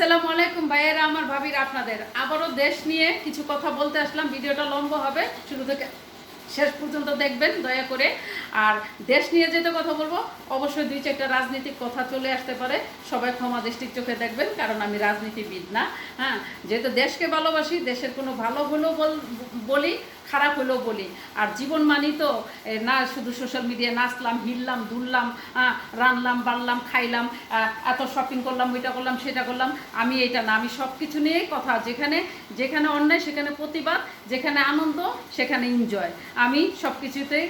আসসালামু আলাইকুম ভাইয়েরা, আমার ভাবির আপনাদের। আবারও দেশ নিয়ে কিছু কথা বলতে আসলাম। ভিডিওটা লম্বা হবে, শুরু থেকে শেষ পর্যন্ত দেখবেন, দয়া করে। আর দেশ নিয়ে যেতে কথা বলব, অবশ্যই দুই চারটা রাজনৈতিক কথা চলে আসতে পারে। সবাই ক্ষমা দৃষ্টির চোখে দেখবেন, কারণ আমি রাজনীতিবিদ না। হ্যাঁ যেহেতু দেশকে ভালোবাসি, দেশের কোনো ভালো হলেও বল- খারাপ হলেও বলি। আর জীবন মানি তো না শুধু সোশ্যাল মিডিয়ায় নাচলাম হিললাম, দুললাম রানলাম, বাড়লাম, খাইলাম এত শপিং করলাম, ওইটা করলাম, সেটা করলাম, আমি এটা না, আমি সব কিছু নিয়েই কথা। যেখানে যেখানে অন্যায়, সেখানে প্রতিবাদ, যেখানে আনন্দ, সেখানে এনজয় আমি সব কিছুতেই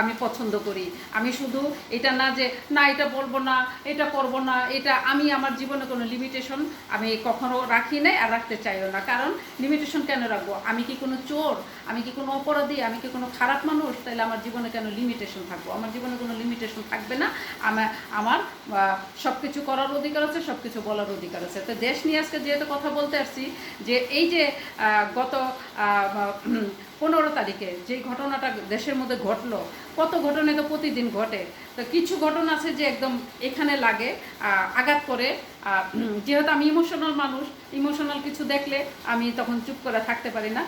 আমি পছন্দ করি। আমি শুধু এটা না যে, না এটা বলব না, এটা করব না, এটা আমি আমার জীবনে কোনো লিমিটেশন আমি কখনো রাখি নাই আর রাখতে চাইও না। কারণ লিমিটেশন কেন রাখব? আমি কি কোনো চোর? আমি কি কোনো অপরাধী? আমি কি কোনো খারাপ মানুষ? তাহলে আমার জীবনে কেন লিমিটেশন থাকব? আমার জীবনে কোনো লিমিটেশন থাকবে না। আমার আমার সব কিছু করার অধিকার আছে সব কিছু বলার অধিকার আছে। তো দেশ নিয়ে আজকে যেহেতু কথা বলতে আসছি, যে এই যে গত পনেরো তারিখে যে ঘটনাটা দেশের মধ্যে ঘটলো, কত ঘটনা তো প্রতিদিন ঘটে। তো কিছু ঘটনা আছে যে একদম এখানে লাগে আঘাত করে। যেহেতু আমি ইমোশনাল মানুষ ইমোশনাল কিছু দেখলে আমি তখন চুপ করে থাকতে পারি না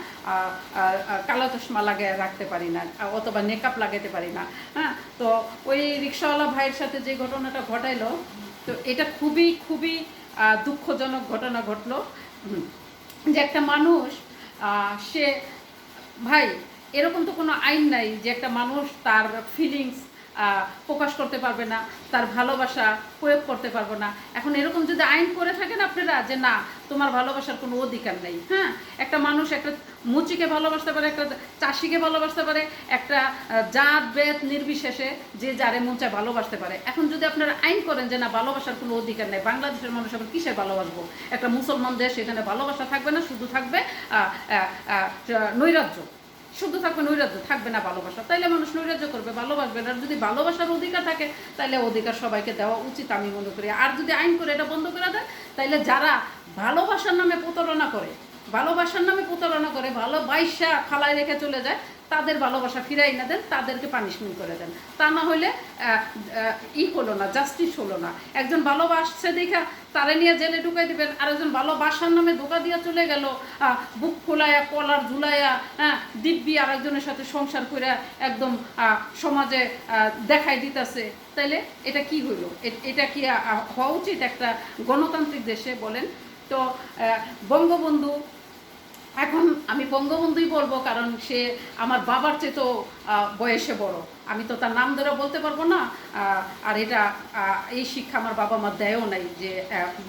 কালো চশমা লাগিয়ে রাখতে পারি না অথবা মেকআপ লাগাতে পারি না হ্যাঁ? তো ওই রিক্সাওয়ালা ভাইয়ের সাথে যে ঘটনাটা ঘটাইলো, তো এটা খুবই খুবই দুঃখজনক ঘটনা ঘটলো। যে একটা মানুষ সে ভাই এরকম তো কোনো আইন নাই যে একটা মানুষ তার ফিলিংস প্রকাশ করতে পারবে না, তার ভালোবাসা প্রয়োগ করতে পারবে না। এখন এরকম যদি আইন করে থাকেন আপনারা যে না, তোমার ভালোবাসার কোনো অধিকার নেই হ্যাঁ? একটা মানুষ একটা মুচিকে ভালোবাসতে পারে, একটা চাষিকে ভালোবাসতে পারে, একটা জাত, বেদ, নির্বিশেষে যে যারে চায় ভালোবাসতে পারে। এখন যদি আপনারা আইন করেন যে না, ভালোবাসার কোনো অধিকার নেই, বাংলাদেশের মানুষ আবার কিসের ভালোবাসবো? একটা মুসলমান দেশ, এখানে ভালোবাসা থাকবে না, শুধু থাকবে নৈরাজ্য। শুধু থাকবে, নৈরাজ্য থাকবে না ভালোবাসা। তাইলে মানুষ নৈরাজ্য করবে, ভালোবাসবে না। যদি ভালোবাসার অধিকার থাকে, তাইলে অধিকার সবাইকে দেওয়া উচিত আমি মনে করি। আর যদি আইন করে এটা বন্ধ করে দেয়, তাইলে যারা ভালোবাসার নামে প্রতারণা করে, ভালোবাসার নামে প্রতারণা করে, ভালোবাসা খালায় রেখে চলে যায় তাদের ভালোবাসা ফিরাই না দেন, তাদেরকে পানিশমেন্ট করে দেন। তা না হলে ই হলো না জাস্টিস হলো না। একজন ভালোবাসছে দেখা, তারে নিয়ে জেলে ঢুকাই দিবেন। আর একজন ভালোবাসার নামে ধোকা দিয়ে চলে গেল বুক খোলায়া, কলার ঝুলাইয়া হ্যাঁ দিব্যি আর একজনের সাথে সংসার করে একদম সমাজে দেখাই দিতেছে। তাইলে এটা কি হইল? এটা কি হওয়া উচিত? একটা গণতান্ত্রিক দেশে বলেন। তো বঙ্গবন্ধু এখন আমি বঙ্গবন্ধুই বলব, কারণ সে আমার বাবার চেয়ে তো বয়সে বড়। আমি তো তার নাম ধরে বলতে পারব না আর এটা এই শিক্ষা আমার বাবা মা দেয়ও নাই যে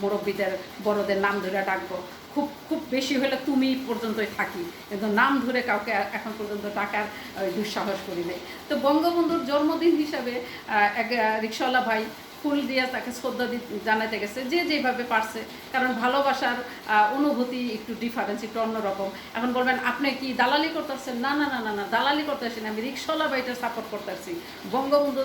মুরব্বীদের, বড়দের নাম ধরে ডাকবো। খুব খুব বেশি হলে তুমি পর্যন্তই থাকি, কিন্তু নাম ধরে কাউকে এখন পর্যন্ত টাকার দুঃসাহস করি নাই। তো বঙ্গবন্ধুর জন্মদিন হিসাবে এক রিক্সাওয়ালা ভাই ফুল দিয়ে তাকে শ্রদ্ধা জানাতে গেছে, যে যেভাবে পারছে। কারণ ভালোবাসার অনুভূতি একটু ডিফারেন্স একটু অন্যরকম। এখন বলবেন, আপনি কি দালালি করতেছেন? না না না না না, দালালি করতেছেন আমি রিক্সাওয়ালা বাইটার সাপোর্ট করতেছি। বঙ্গবন্ধু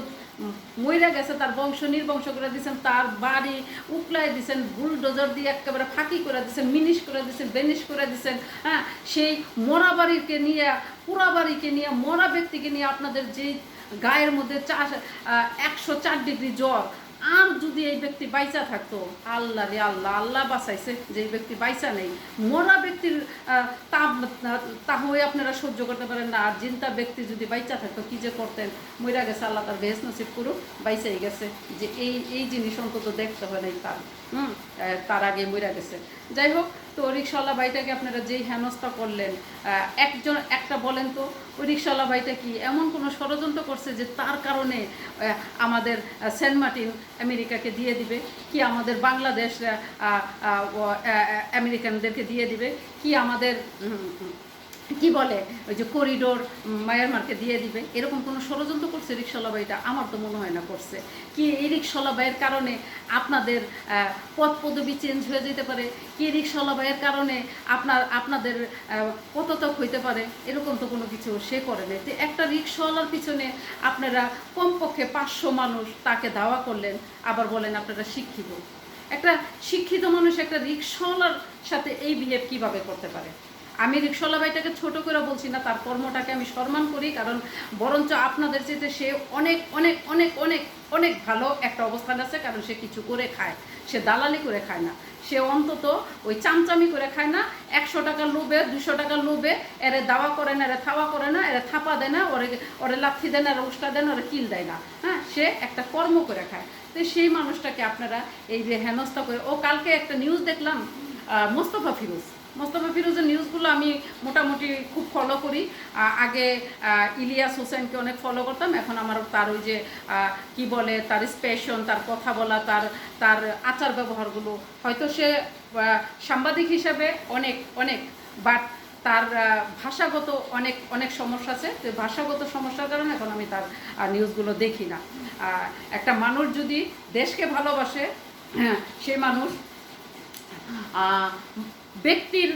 মইরা গেছে, তার বংশ নির্বংশ করে দিয়েছেন তার বাড়ি উকলাই দিয়েছেন বুলডোজার দিয়ে একেবারে ফাঁকি করে দিয়েছেন মিনিশ করে দিয়েছেন বেনিশ করে দিয়েছেন হ্যাঁ? সেই মরা বাড়িকে নিয়ে, পুরা বাড়িকে নিয়ে, মরা ব্যক্তিকে নিয়ে আপনাদের যেই গায়ের মধ্যে চার একশো চার ডিগ্রি জ্বর আর যদি এই ব্যক্তি বাইচা থাকতো, আল্লাহ রে আল্লাহ আল্লাহ বাঁচাইছে যে এই ব্যক্তি বাইচা নেই। মরা ব্যক্তির তাপ তা হয়ে আপনারা সহ্য করতে পারেন না। আর জিন্তা ব্যক্তি যদি বাইচা থাকতো, কি যে করতেন? মইরা গেছে, আল্লাহ তার বেহেস নসিব করুক, বাইচাই গেছে। যে এই এই জিনিস অন্তত দেখতে হয় নাই তার। হুম? তার আগে মইরা গেছে। যাই হোক তো রিক্সাওয়ালা ভাইটাকে আপনারা যেই হেনস্থা করলেন একজন একটা বলেন তো, ওই রিক্সাওয়ালা ভাইটা কি এমন কোনো ষড়যন্ত্র করছে যে তার কারণে আমাদের সেন্ট মার্টিন আমেরিকাকে দিয়ে দিবে? কি আমাদের বাংলাদেশ আমেরিকানদেরকে দিয়ে দিবে? কি আমাদের কি বলে? ওই যে করিডোর মায়ানমারকে দিয়ে দিবে। এরকম কোনো ষড়যন্ত্র করছে রিক্সাওয়ালা ভাইটা? আমার তো মনে হয় না করছে। কি এই রিক্সাওয়ালা ভাইয়ের কারণে আপনাদের পদ পদবি চেঞ্জ হয়ে যেতে পারে? কি রিক্সাওয়ালা ভাইয়ের কারণে আপনার, আপনাদের পততক হইতে পারে? এরকম তো কোনো কিছু সে করে তো একটা রিক্সাওয়ালার পিছনে আপনারা কমপক্ষে পাঁচশো মানুষ তাকে দাওয়া করলেন, আবার বলেন আপনারা শিক্ষিত। একটা শিক্ষিত মানুষ একটা রিক্সাওয়ালার সাথে এই বিহেভ কীভাবে করতে পারে? আমি রিক্সাওয়ালা ভাইটাকে ছোট করে বলছি না, তার কর্মটাকে আমি সম্মান করি, কারণ বরঞ্চ আপনাদের চেয়ে সে অনেক অনেক অনেক অনেক অনেক ভালো একটা অবস্থান আছে, কারণ সে কিছু করে খায়। সে দালালি করে খায় না। সে অন্তত ওই চামচামি করে খায় না, একশো টাকার লোভে, দুশো টাকার লোভে, এরে দাওয়া করে না, এরে থাওয়া করে না, এরে থাপা দেয় না, ওরে ওরে লাথি দেয় না এরে উস্কা দেয় না, ওরে কিল দেয় না। হ্যাঁ সে একটা কর্ম করে খায়। তো সেই মানুষটাকে আপনারা এই যে হেনস্থা করে ও কালকে একটা নিউজ দেখলাম মোস্তফা ফিরোজ। মোস্তফা ফিরোজের নিউজগুলো আমি মোটামুটি খুব ফলো করি। আগে ইলিয়াস হোসেনকে অনেক ফলো করতাম, এখন আমার তার ওই যে কি বলে, তার স্পেশন তার কথা বলা, তার তার আচার ব্যবহারগুলো। হয়তো সে সাংবাদিক হিসাবে অনেক অনেক বাট তার ভাষাগত অনেক অনেক সমস্যা আছে। তো ভাষাগত সমস্যার কারণে এখন আমি তার নিউজগুলো দেখি না। একটা মানুষ যদি দেশকে ভালোবাসে, সেই মানুষ ব্যক্তির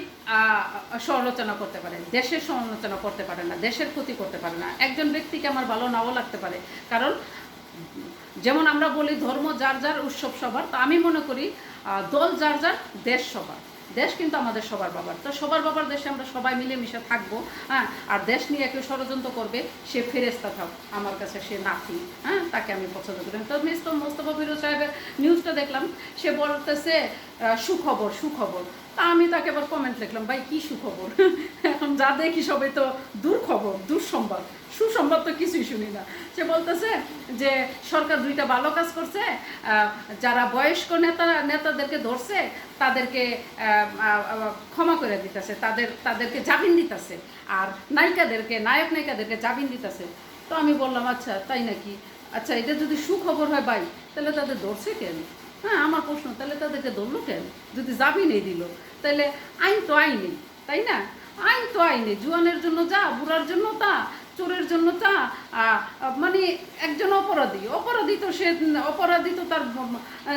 সমালোচনা করতে পারে দেশের সমালোচনা করতে পারে না, দেশের ক্ষতি করতে পারে না। একজন ব্যক্তিকে আমার ভালো নাও লাগতে পারে। কারণ, যেমন আমরা বলি ধর্ম যার যার উৎসব সবার, তো আমি মনে করি দল যার যার, দেশ সবার। দেশ কিন্তু আমাদের সবার বাবার। তো সবার বাবার দেশে আমরা সবাই মিলেমিশে থাকব হ্যাঁ? আর দেশ নিয়ে কেউ ষড়যন্ত্র করবে, সে ফেরেস্তা থাক, আমার কাছে সে নাতি হ্যাঁ? তাকে আমি পছন্দ করি। তো মিস্টার মোস্তফা ফিরোজ সাহেবের নিউজটা দেখলাম, সে বলতেছে সুখবর সুখবর। তা আমি তাকে আবার কমেন্ট লিখলাম ভাই, কি সুখবর? এখন যা দেখি সবাই তো দুর্খবর দুঃসংবাদ সুসংবাদ তো কিছুই শুনি না। সে বলতেছে যে, সরকার দুইটা ভালো কাজ করছে যারা বয়স্ক নেতা, নেতাদেরকে ধরছে, তাদেরকে ক্ষমা করে দিতেছে, তাদের, তাদেরকে জামিন দিতেছে। আর নায়িকাদেরকে, নায়ক নায়িকাদেরকে জামিন দিতেছে। তো আমি বললাম আচ্ছা তাই নাকি? আচ্ছা এটা যদি সুখবর হয়, ভাই, তাহলে তাদের ধরছে কেন? হ্যাঁ আমার প্রশ্ন, তাহলে তাদেরকে ধরলো কেন? যদি জামিনই দিল। তাহলে আইন তো আইনে তাই না? আইন তো আইনে, জুয়ানের জন্য যা, বুড়ার জন্য তা, চোরের জন্য তা মানে একজন অপরাধী অপরাধী তো সে, অপরাধী তো তার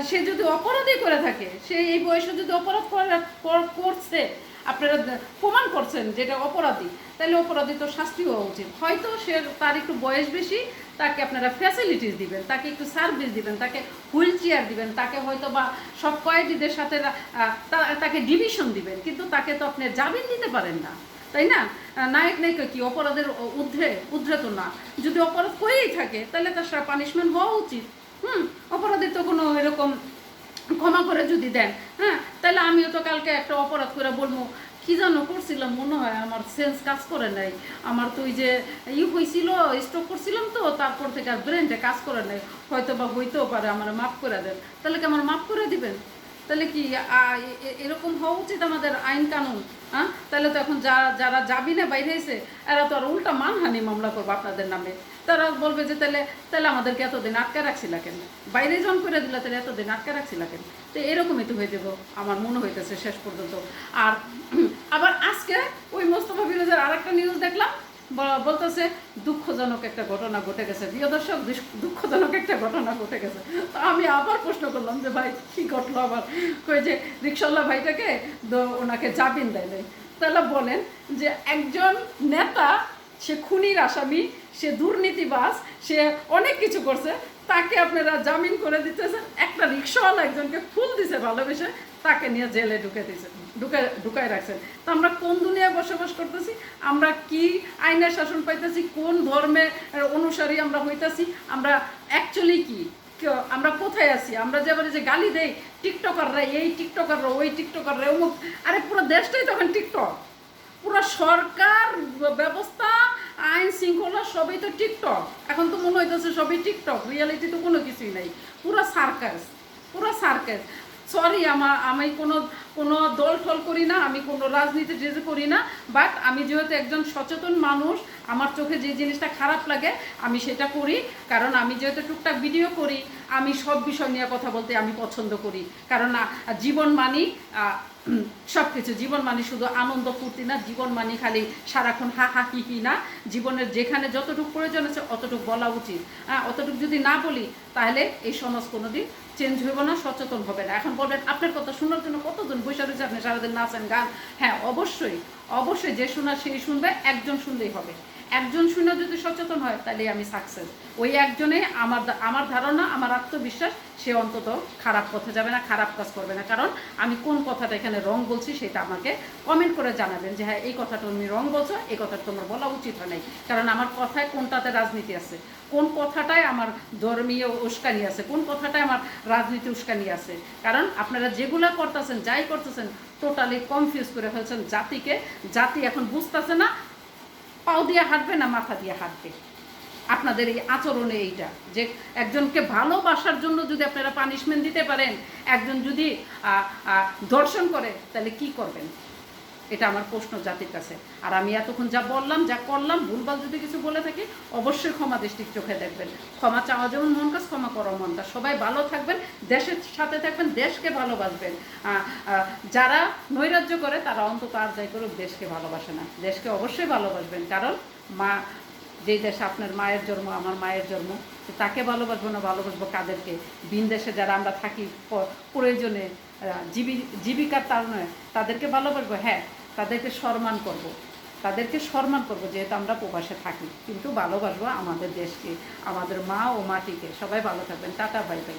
সে যদি অপরাধী করে থাকে, সে এই বয়সে যদি অপরাধ করে- করছে, আপনারা প্রমাণ করছেন যেটা অপরাধী তাহলে অপরাধী তো শাস্তি হওয়া উচিত। হয়তো সে তার একটু বয়স বেশি তাকে আপনারা ফ্যাসিলিটিস দিবেন, তাকে একটু সার্ভিস দিবেন, তাকে হুইল চেয়ার দিবেন, তাকে হয়তো বা সব কয়েদিদের সাথে তাকে ডিভিশন দিবেন, কিন্তু তাকে তো আপনি জামিন দিতে পারেন না, তাই না? নায়ক নায়িকা কি, অপরাধের উ- ঊর্ধ্বে ঊর্ধ্বে তো না। যদি অপরাধ করেই থাকে, তাহলে তার সারা পানিশমেন্ট হওয়া উচিত। হুম, অপরাধের তো কোনো এরকম ক্ষমা করে যদি দেন হ্যাঁ? তাহলে আমিও তো কালকে একটা অপরাধ করে বলব কি জানো করছিলাম? মনে হয় আমার সেন্স কাজ করে নাই। আমার তো ওই যে ই হয়েছিল স্ট্রোক করছিলাম তো, তারপর থেকে আর ব্রেনটা কাজ করে নাই। হয়তো বা হইতেও পারে, আমার মাফ করে দেন। তাহলে কি আমার মাফ করে দিবেন? তাহলে কি এরকম হওয়া উচিত আমাদের আইন কানুন? হ্যাঁ তাহলে তো এখন যা, যারা যাবি না বাইরে এসে এরা তো আর উল্টা মানহানি মামলা করব আপনাদের নামে। তারা বলবে যে তাহলে তাহলে আমাদেরকে এতদিন আটকে রাখছিল কেন? বাইরে জন করে দিলে তাহলে এতদিন আটকে রাখছিল কেন? তো এরকমই তো হয়ে যাব, আমার মনে হইতেছে শেষ পর্যন্ত। আর আবার আজকে ওই মোস্তফা ফিরোজের আর একটা নিউজ দেখলাম বলতেছে, দুঃখজনক একটা ঘটনা ঘটে গেছে। প্রিয় দর্শক দুঃখজনক একটা ঘটনা ঘটে গেছে। তো আমি আবার প্রশ্ন করলাম যে, ভাই, কি ঘটলো আবার? কই যে, রিক্সাওয়ালা ভাইটাকে ওনাকে জামিন দেয় নাই। তাহলে বলেন যে, একজন নেতা, সে খুনির আসামি, সে দুর্নীতিবাজ, সে অনেক কিছু করছে, তাকে আপনারা জামিন করে দিতেছেন। একটা রিক্সাওয়ালা একজনকে ফুল দিছে ভালোবেসে তাকে নিয়ে জেলে ঢুকে দিয়েছে ঢুকে, ঢুকায় রাখছেন। তো আমরা কোন দুনিয়ায় বসবাস করতেছি? আমরা কি আইনের শাসন পাইতেছি? কোন ধর্মের অনুসারী আমরা হইতেছি? আমরা অ্যাকচুয়ালি কি? আমরা কোথায় আছি? আমরা যে বলি যে গালি দেই, টিকটকাররা এই টিকটকাররা ওই টিকটকাররা, অমুক, আরে পুরো দেশটাই তখন টিকটক। পুরো সরকার, ব্যবস্থা, আইন শৃঙ্খলা সবই তো টিকটক। এখন তো মনে হইতেছে সবই টিকটক রিয়ালিটি তো কোনো কিছুই নাই। পুরো সার্কাস পুরো সার্কাস সরি আমার আমি কোনো কোনো দল ফল করি না, আমি কোনো রাজনীতি যেহেতু করি না বাট আমি যেহেতু একজন সচেতন মানুষ, আমার চোখে যে জিনিসটা খারাপ লাগে, আমি সেটা করি, কারণ আমি যেহেতু টুকটাক ভিডিও করি, আমি সব বিষয় নিয়ে কথা বলতে আমি পছন্দ করি, কারণ জীবন মানি সব কিছু জীবন মানে শুধু আনন্দ ফুর্তি না, জীবন মানে খালি সারাক্ষণ হা হা হি না। জীবনের যেখানে যতটুকু প্রয়োজন আছে, অতটুকু বলা উচিত। হ্যাঁ অতটুকু যদি না বলি, তাহলে এই সমাজ কোনোদিন চেঞ্জ হইব না, সচেতন হবে না। এখন বলবেন, আপনার কথা শোনার জন্য কতজন বসে রয়েছে? আপনি সারাদিন নাচেন, গান। হ্যাঁ অবশ্যই অবশ্যই যে শোনা সেই শুনবে, একজন শুনলেই হবে। একজন শুনে যদি সচেতন হয়, তাহলে আমি সাকসেস ওই একজনে আমার আমার ধারণা, আমার আত্মবিশ্বাস, সে অন্তত খারাপ পথে যাবে না, খারাপ কাজ করবে না। কারণ আমি কোন কথাটা এখানে রং বলছি, সেটা আমাকে কমেন্ট করে জানাবেন যে হ্যাঁ এই কথাটা তুমি রং বলছো, এই কথাটা তোমার বলা উচিত হয় নাই। কারণ আমার কথায় কোনটাতে রাজনীতি আছে? কোন কথাটায় আমার ধর্মীয় উস্কানি আছে? কোন কথাটায় আমার রাজনীতি উস্কানি আছে? কারণ আপনারা যেগুলো করতেছেন, যাই করতেছেন টোটালি কনফিউজ করে ফেলছেন জাতিকে। জাতি এখন বুঝতেছে না পাও দিয়ে হাঁটবে না মাথা দিয়ে হাঁটবে? আপনাদের এই আচরণে এইটা, যে একজনকে ভালোবাসার জন্য যদি আপনারা পানিশমেন্ট দিতে পারেন, একজন যদি দর্শন করে, তাহলে কি করবেন? এটা আমার প্রশ্ন জাতির কাছে। আর আমি এতক্ষণ যা বললাম, যা করলাম, ভুলভাল যদি কিছু বলে থাকি, অবশ্যই ক্ষমা দৃষ্টির চোখে দেখবেন। ক্ষমা চাওয়া যেমন মন কাজ, ক্ষমা করা মন কাজ। সবাই ভালো থাকবেন, দেশের সাথে থাকবেন, দেশকে ভালোবাসবেন। যারা নৈরাজ্য করে, তারা অন্তত আর যাই করুক, দেশকে ভালোবাসে না। দেশকে অবশ্যই ভালোবাসবেন। কারণ মা, যেই দেশে আপনার মায়ের জন্ম, আমার মায়ের জন্ম তাকে ভালোবাসবো না, ভালোবাসবো কাদেরকে? বিন দেশে যারা আমরা থাকি প্রয়োজনে জীবি, জীবিকার তারণে তাদেরকে ভালোবাসবো? হ্যাঁ তাদেরকে সম্মান করব। তাদেরকে সম্মান করব যেহেতু আমরা প্রবাসে থাকি। কিন্তু ভালোবাসবো আমাদের দেশকে, আমাদের মা ও মাটিকে। সবাই ভালো থাকবেন। Tata, bye bye.